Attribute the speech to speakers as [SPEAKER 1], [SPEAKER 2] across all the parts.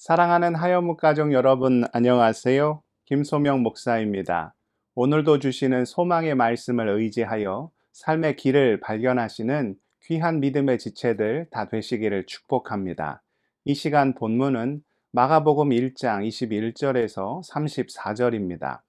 [SPEAKER 1] 사랑하는 하여묵 가족 여러분, 안녕하세요. 김소명 목사입니다. 오늘도 주시는 소망의 말씀을 의지하여 삶의 길을 발견하시는 귀한 믿음의 지체들 다 되시기를 축복합니다. 이 시간 본문은 마가복음 1장 21절에서 34절입니다.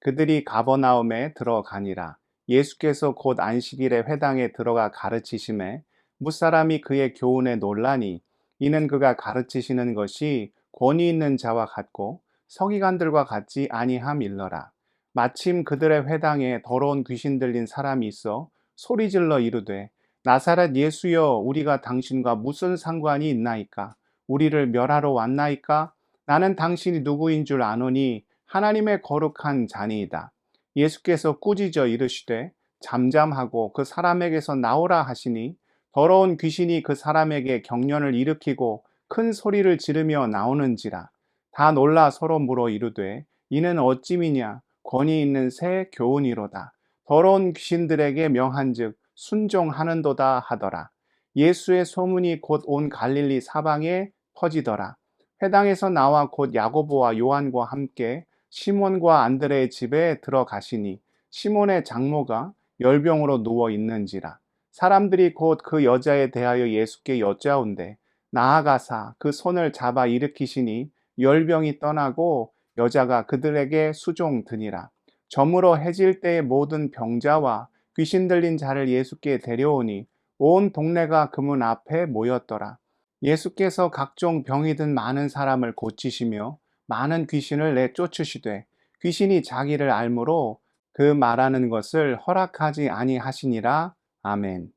[SPEAKER 1] 그들이 가버나움에 들어가니라. 예수께서 곧 안식일에 회당에 들어가 가르치심에 무사람이 그의 교훈에 논라니 이는 그가 가르치시는 것이 권위 있는 자와 같고 서기관들과 같지 아니함일러라. 마침 그들의 회당에 더러운 귀신 들린 사람이 있어 소리질러 이르되 나사렛 예수여 우리가 당신과 무슨 상관이 있나이까 우리를 멸하러 왔나이까 나는 당신이 누구인 줄 아노니 하나님의 거룩한 자니이다. 예수께서 꾸짖어 이르시되 잠잠하고 그 사람에게서 나오라 하시니 더러운 귀신이 그 사람에게 경련을 일으키고 큰 소리를 지르며 나오는지라. 다 놀라 서로 물어 이르되 이는 어찌미냐? 권위 있는 새 교훈이로다. 더러운 귀신들에게 명한즉 순종하는도다 하더라. 예수의 소문이 곧 온 갈릴리 사방에 퍼지더라. 회당에서 나와 곧 야고보와 요한과 함께 시몬과 안드레의 집에 들어가시니 시몬의 장모가 열병으로 누워 있는지라 사람들이 곧 그 여자에 대하여 예수께 여짜온대. 나아가사 그 손을 잡아 일으키시니 열병이 떠나고 여자가 그들에게 수종드니라. 저물어 해질 때의 모든 병자와 귀신 들린 자를 예수께 데려오니 온 동네가 그 문 앞에 모였더라. 예수께서 각종 병이 든 많은 사람을 고치시며 많은 귀신을 내쫓으시되 귀신이 자기를 알므로 그 말하는 것을 허락하지 아니하시니라 아멘.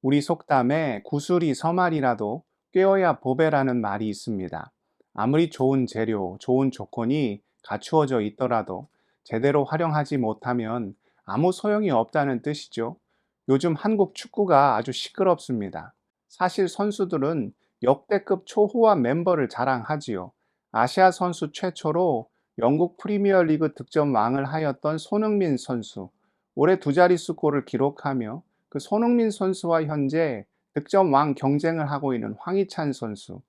[SPEAKER 1] 우리 속담에 구슬이 서말이라도 꿰어야 보배라는 말이 있습니다. 아무리 좋은 재료, 좋은 조건이 갖추어져 있더라도 제대로 활용하지 못하면 아무 소용이 없다는 뜻이죠. 요즘 한국 축구가 아주 시끄럽습니다. 사실 선수들은 역대급 초호화 멤버를 자랑하지요. 아시아 선수 최초로 영국 프리미어 리그 득점왕을 하였던 손흥민 선수, 올해 두 자릿수 골을 기록하며 그 손흥민 선수와 현재 득점왕 경쟁을 하고 있는 황희찬 선수,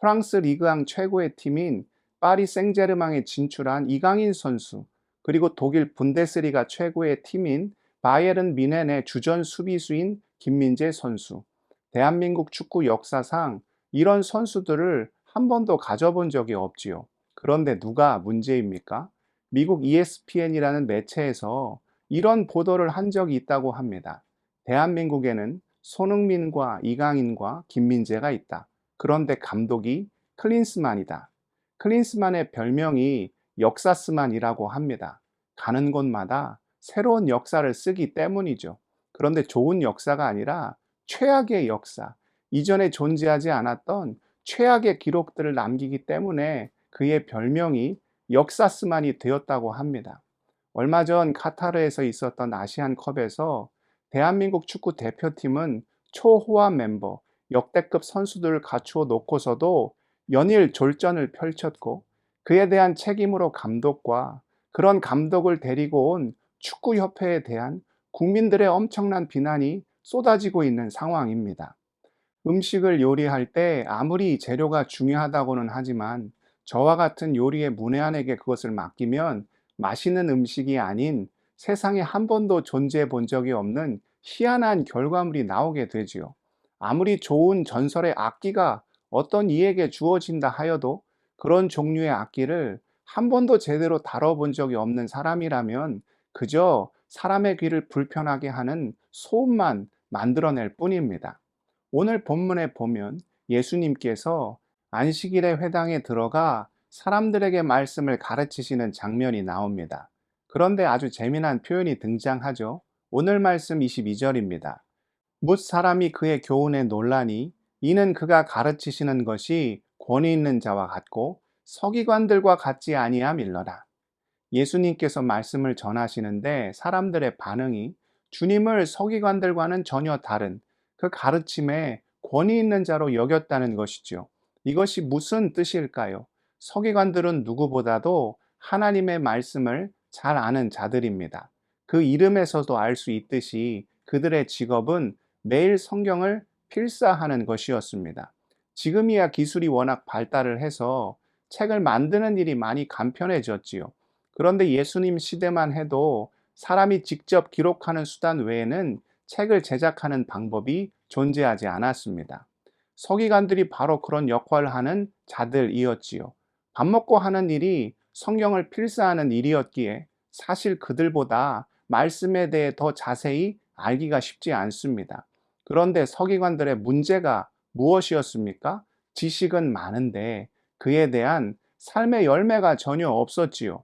[SPEAKER 1] 프랑스 리그왕 최고의 팀인 파리 생제르맹에 진출한 이강인 선수, 그리고 독일 분데스리가 최고의 팀인 바이에른 미넨의 주전 수비수인 김민재 선수. 대한민국 축구 역사상 이런 선수들을 한 번도 가져본 적이 없지요. 그런데 누가 문제입니까? 미국 ESPN이라는 매체에서 이런 보도를 한 적이 있다고 합니다. 대한민국에는 손흥민과 이강인과 김민재가 있다. 그런데 감독이 클린스만이다. 클린스만의 별명이 역사스만이라고 합니다. 가는 곳마다 새로운 역사를 쓰기 때문이죠. 그런데 좋은 역사가 아니라 최악의 역사, 이전에 존재하지 않았던 최악의 기록들을 남기기 때문에 그의 별명이 역사스만이 되었다고 합니다. 얼마 전 카타르에서 있었던 아시안컵에서 대한민국 축구 대표팀은 초호화 멤버, 역대급 선수들을 갖추어 놓고서도 연일 졸전을 펼쳤고 그에 대한 책임으로 감독과 그런 감독을 데리고 온 축구협회에 대한 국민들의 엄청난 비난이 쏟아지고 있는 상황입니다. 음식을 요리할 때 아무리 재료가 중요하다고는 하지만 저와 같은 요리의 문외한에게 그것을 맡기면 맛있는 음식이 아닌 세상에 한 번도 존재해 본 적이 없는 희한한 결과물이 나오게 되지요. 아무리 좋은 전설의 악기가 어떤 이에게 주어진다 하여도 그런 종류의 악기를 한 번도 제대로 다뤄본 적이 없는 사람이라면 그저 사람의 귀를 불편하게 하는 소음만 만들어낼 뿐입니다. 오늘 본문에 보면 예수님께서 안식일의 회당에 들어가 사람들에게 말씀을 가르치시는 장면이 나옵니다. 그런데 아주 재미난 표현이 등장하죠. 오늘 말씀 22절입니다. 묻 사람이 그의 교훈에 논란이 이는 그가 가르치시는 것이 권위 있는 자와 같고 서기관들과 같지 아니함일러라. 예수님께서 말씀을 전하시는데 사람들의 반응이 주님을 서기관들과는 전혀 다른 그 가르침에 권위 있는 자로 여겼다는 것이죠. 이것이 무슨 뜻일까요? 서기관들은 누구보다도 하나님의 말씀을 잘 아는 자들입니다. 그 이름에서도 알 수 있듯이 그들의 직업은 매일 성경을 필사하는 것이었습니다. 지금이야 기술이 워낙 발달을 해서 책을 만드는 일이 많이 간편해졌지요. 그런데 예수님 시대만 해도 사람이 직접 기록하는 수단 외에는 책을 제작하는 방법이 존재하지 않았습니다. 서기관들이 바로 그런 역할을 하는 자들이었지요. 밥 먹고 하는 일이 성경을 필사하는 일이었기에 사실 그들보다 말씀에 대해 더 자세히 알기가 쉽지 않습니다. 그런데 서기관들의 문제가 무엇이었습니까? 지식은 많은데 그에 대한 삶의 열매가 전혀 없었지요.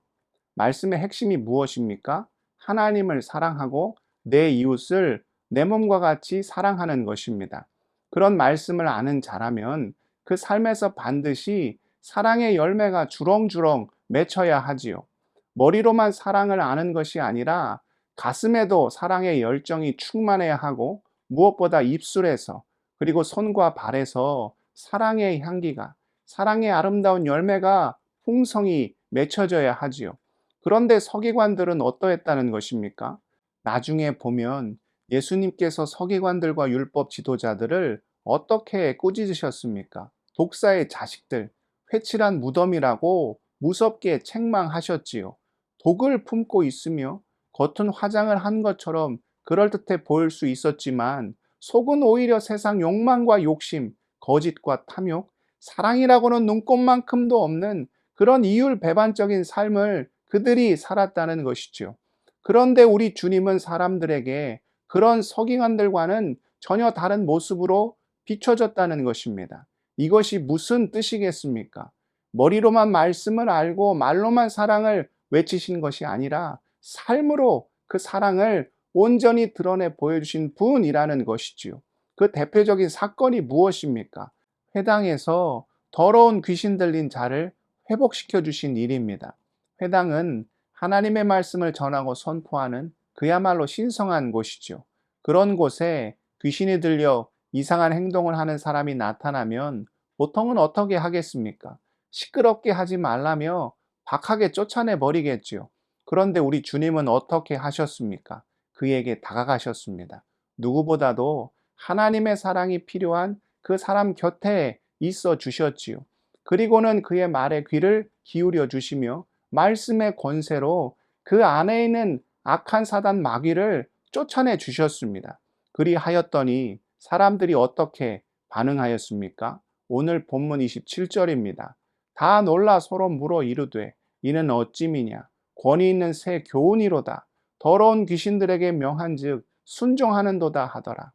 [SPEAKER 1] 말씀의 핵심이 무엇입니까? 하나님을 사랑하고 내 이웃을 내 몸과 같이 사랑하는 것입니다. 그런 말씀을 아는 자라면 그 삶에서 반드시 사랑의 열매가 주렁주렁 맺혀야 하지요. 머리로만 사랑을 아는 것이 아니라 가슴에도 사랑의 열정이 충만해야 하고 무엇보다 입술에서 그리고 손과 발에서 사랑의 향기가 사랑의 아름다운 열매가 풍성히 맺혀져야 하지요. 그런데 서기관들은 어떠했다는 것입니까? 나중에 보면 예수님께서 서기관들과 율법 지도자들을 어떻게 꾸짖으셨습니까? 독사의 자식들, 회칠한 무덤이라고 무섭게 책망하셨지요. 독을 품고 있으며 겉은 화장을 한 것처럼 그럴듯해 보일 수 있었지만 속은 오히려 세상 욕망과 욕심, 거짓과 탐욕, 사랑이라고는 눈꼽만큼도 없는 그런 이율 배반적인 삶을 그들이 살았다는 것이죠. 그런데 우리 주님은 사람들에게 그런 서기관들과는 전혀 다른 모습으로 비춰졌다는 것입니다. 이것이 무슨 뜻이겠습니까? 머리로만 말씀을 알고 말로만 사랑을 외치신 것이 아니라 삶으로 그 사랑을 온전히 드러내 보여주신 분이라는 것이지요. 그 대표적인 사건이 무엇입니까? 회당에서 더러운 귀신 들린 자를 회복시켜 주신 일입니다. 회당은 하나님의 말씀을 전하고 선포하는 그야말로 신성한 곳이죠. 그런 곳에 귀신이 들려 이상한 행동을 하는 사람이 나타나면 보통은 어떻게 하겠습니까? 시끄럽게 하지 말라며 박하게 쫓아내 버리겠지요. 그런데 우리 주님은 어떻게 하셨습니까? 그에게 다가가셨습니다. 누구보다도 하나님의 사랑이 필요한 그 사람 곁에 있어 주셨지요. 그리고는 그의 말에 귀를 기울여 주시며 말씀의 권세로 그 안에 있는 악한 사단 마귀를 쫓아내 주셨습니다. 그리하였더니 사람들이 어떻게 반응하였습니까? 오늘 본문 27절입니다. 다 놀라 서로 물어 이르되 이는 어찌미냐 권위 있는 새 교훈이로다 더러운 귀신들에게 명한즉 순종하는도다 하더라.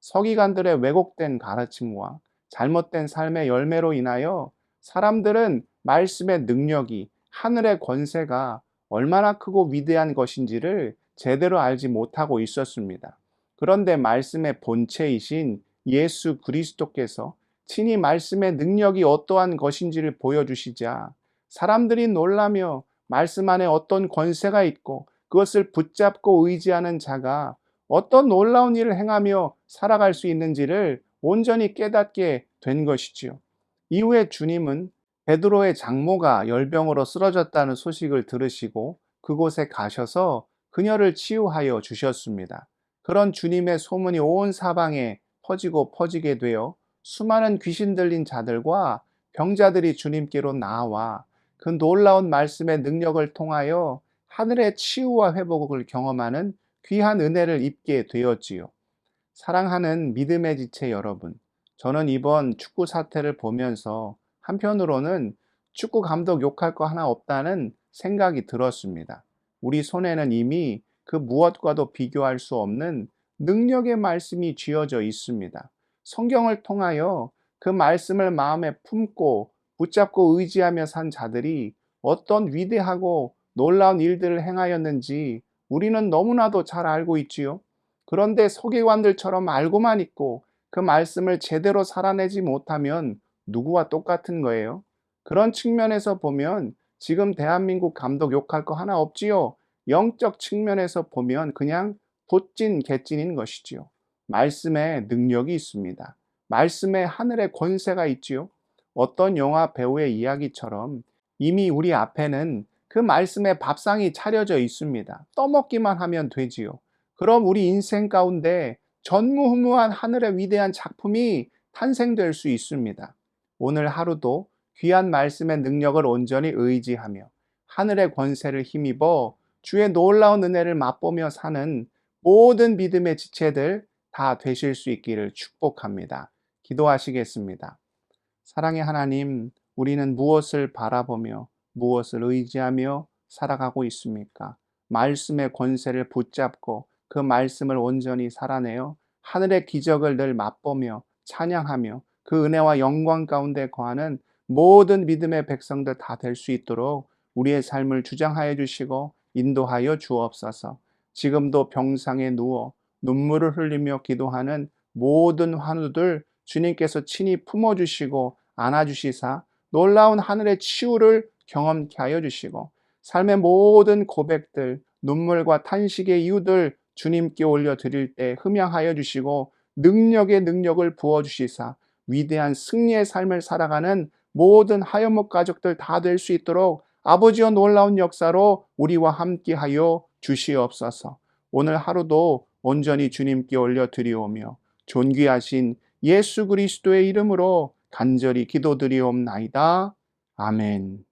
[SPEAKER 1] 서기관들의 왜곡된 가르침과 잘못된 삶의 열매로 인하여 사람들은 말씀의 능력이 하늘의 권세가 얼마나 크고 위대한 것인지를 제대로 알지 못하고 있었습니다. 그런데 말씀의 본체이신 예수 그리스도께서 친히 말씀의 능력이 어떠한 것인지를 보여주시자 사람들이 놀라며 말씀 안에 어떤 권세가 있고 그것을 붙잡고 의지하는 자가 어떤 놀라운 일을 행하며 살아갈 수 있는지를 온전히 깨닫게 된 것이지요. 이후에 주님은 베드로의 장모가 열병으로 쓰러졌다는 소식을 들으시고 그곳에 가셔서 그녀를 치유하여 주셨습니다. 그런 주님의 소문이 온 사방에 퍼지고 퍼지게 되어 수많은 귀신 들린 자들과 병자들이 주님께로 나와 그 놀라운 말씀의 능력을 통하여 하늘의 치유와 회복을 경험하는 귀한 은혜를 입게 되었지요. 사랑하는 믿음의 지체 여러분, 저는 이번 축구 사태를 보면서 한편으로는 축구 감독 욕할 거 하나 없다는 생각이 들었습니다. 우리 손에는 이미 그 무엇과도 비교할 수 없는 능력의 말씀이 쥐어져 있습니다. 성경을 통하여 그 말씀을 마음에 품고 붙잡고 의지하며 산 자들이 어떤 위대하고 놀라운 일들을 행하였는지 우리는 너무나도 잘 알고 있지요. 그런데 서기관들처럼 알고만 있고 그 말씀을 제대로 살아내지 못하면 누구와 똑같은 거예요? 그런 측면에서 보면 지금 대한민국 감독 욕할 거 하나 없지요. 영적 측면에서 보면 그냥 돛진 개찐인 것이지요. 말씀에 능력이 있습니다. 말씀에 하늘의 권세가 있지요. 어떤 영화 배우의 이야기처럼 이미 우리 앞에는 그 말씀의 밥상이 차려져 있습니다. 떠먹기만 하면 되지요. 그럼 우리 인생 가운데 전무후무한 하늘의 위대한 작품이 탄생될 수 있습니다. 오늘 하루도 귀한 말씀의 능력을 온전히 의지하며 하늘의 권세를 힘입어 주의 놀라운 은혜를 맛보며 사는 모든 믿음의 지체들 다 되실 수 있기를 축복합니다. 기도하시겠습니다. 사랑의 하나님, 우리는 무엇을 바라보며 무엇을 의지하며 살아가고 있습니까? 말씀의 권세를 붙잡고 그 말씀을 온전히 살아내어 하늘의 기적을 늘 맛보며 찬양하며 그 은혜와 영광 가운데 거하는 모든 믿음의 백성들 다 될 수 있도록 우리의 삶을 주장하여 주시고 인도하여 주옵소서. 지금도 병상에 누워 눈물을 흘리며 기도하는 모든 환우들 주님께서 친히 품어주시고 안아주시사 놀라운 하늘의 치유를 경험케 하여 주시고 삶의 모든 고백들, 눈물과 탄식의 이유들 주님께 올려드릴 때 흠양하여 주시고 능력의 능력을 부어주시사 위대한 승리의 삶을 살아가는 모든 하여목 가족들 다 될 수 있도록 아버지의 놀라운 역사로 우리와 함께 하여 주시옵소서. 오늘 하루도 온전히 주님께 올려 드리오며 존귀하신 예수 그리스도의 이름으로 간절히 기도드리옵나이다. 아멘.